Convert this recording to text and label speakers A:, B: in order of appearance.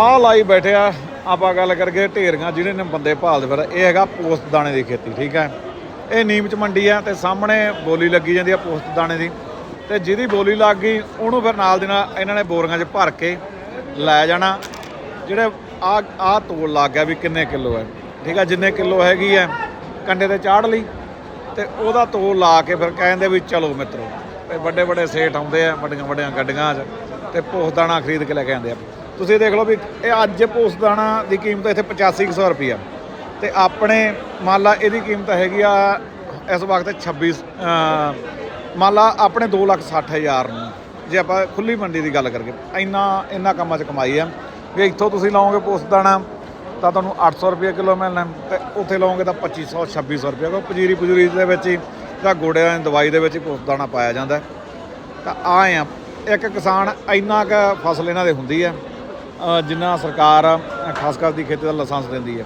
A: ਆ ਲਾਈ ਬੈਠਿਆ ਆਪਾਂ ਗੱਲ ਕਰਕੇ ਢੇਰੀਆਂ ਜਿਹੜੇ ਨੇ ਬੰਦੇ ਭਾਲਦੇ ਫਿਰ ਇਹ ਹੈਗਾ ਪੋਸਤ ਦਾਣੇ ਦੀ ਖੇਤੀ, ਠੀਕ ਹੈ। ਇਹ ਨੀਮ ਚ ਮੰਡੀ ਆ ਤੇ ਸਾਹਮਣੇ ਬੋਲੀ ਲੱਗੀ ਜਾਂਦੀ ਆ ਪੋਸਤ ਦਾਣੇ ਦੀ। ਤੇ ਜਿਹਦੀ ਬੋਲੀ ਲੱਗ ਗਈ, ਉਹਨੂੰ ਫਿਰ ਨਾਲ ਦੀ ਨਾਲ ਇਹਨਾਂ ਨੇ ਬੋਰੀਆਂ 'ਚ ਭਰ ਕੇ ਲੈ ਜਾਣਾ। ਜਿਹੜੇ ਆ ਆ ਤੋਲ ਲੱਗ ਗਿਆ ਵੀ ਕਿੰਨੇ ਕਿਲੋ ਹੈ। ਠੀਕ ਆ, ਜਿੰਨੇ ਕਿਲੋ ਹੈਗੀ ਹੈ, ਕੰਡੇ ਤੇ ਚਾੜ ਲਈ ਤੇ ਉਹਦਾ ਤੋਲ ਲਾ ਕੇ ਫਿਰ ਕਹਿੰਦੇ ਵੀ ਚਲੋ ਮਿੱਤਰੋ ਤੇ ਵੱਡੇ ਵੱਡੇ ਸੇਠ ਆਉਂਦੇ ਆ ਵੱਡੀਆਂ ਵੱਡੀਆਂ ਗੱਡੀਆਂ 'ਚ ਤੇ ਪੋਸਦਾਣਾ ਖਰੀਦ ਕੇ ਲੈ ਕੇ ਆਉਂਦੇ ਆ। ਤੁਸੀਂ ਦੇਖ ਲਓ ਵੀ ਇਹ ਅੱਜ ਪੋਸਦਾਣਾ ਦੀ ਕੀਮਤ ਇੱਥੇ 8500 ਰੁਪਈਆ। ਤੇ ਆਪਣੇ ਮੰਨ ਲਾ ਇਹਦੀ ਕੀਮਤ ਹੈਗੀ ਆ ਇਸ ਵਕਤ 26 ਅਹ, ਮੰਨ ਲਾ ਆਪਣੇ 260000 ਨੂੰ ਜੇ ਆਪਾਂ ਖੁੱਲੀ ਮੰਡੀ ਦੀ ਗੱਲ ਕਰਕੇ ਇੰਨਾ ਇੰਨਾ ਕੰਮਾਂ 'ਚ ਕਮਾਈ ਆ। ਵੀ ਇੱਥੋਂ ਤੁਸੀਂ ਲਾਓਗੇ ਪੋਸਦਾਣਾ ਤਾਂ ਤੁਹਾਨੂੰ 800 ਰੁਪਏ ਕਿਲੋ ਮਿਲਣਾ। ਤੇ ਉੱਥੇ ਲਓਗੇ ਤਾਂ 2500 2600 ਰੁਪਏ ਕਿਉਂਕਿ ਪਜੀਰੀ ਪਜੂਰੀ ਦੇ ਵਿੱਚ ਹੀ ਤਾਂ ਗੋੜਿਆਂ ਦੀ ਦਵਾਈ ਦੇ ਵਿੱਚ ਹੀ ਪੋਸਦਾਣਾ ਪਾਇਆ ਜਾਂਦਾ। ਤਾਂ ਆਏ ਆ ਇੱਕ ਕਿਸਾਨ ਇੰਨਾ ਕੁ ਫਸਲ ਇਹਨਾਂ ਦੇ ਹੁੰਦੀ ਹੈ ਜਿੰਨਾ ਸਰਕਾਰ ਖਾਸ ਕਰ ਦੀ ਖੇਤੀ ਦਾ ਲਾਇਸੈਂਸ ਦਿੰਦੀ ਹੈ।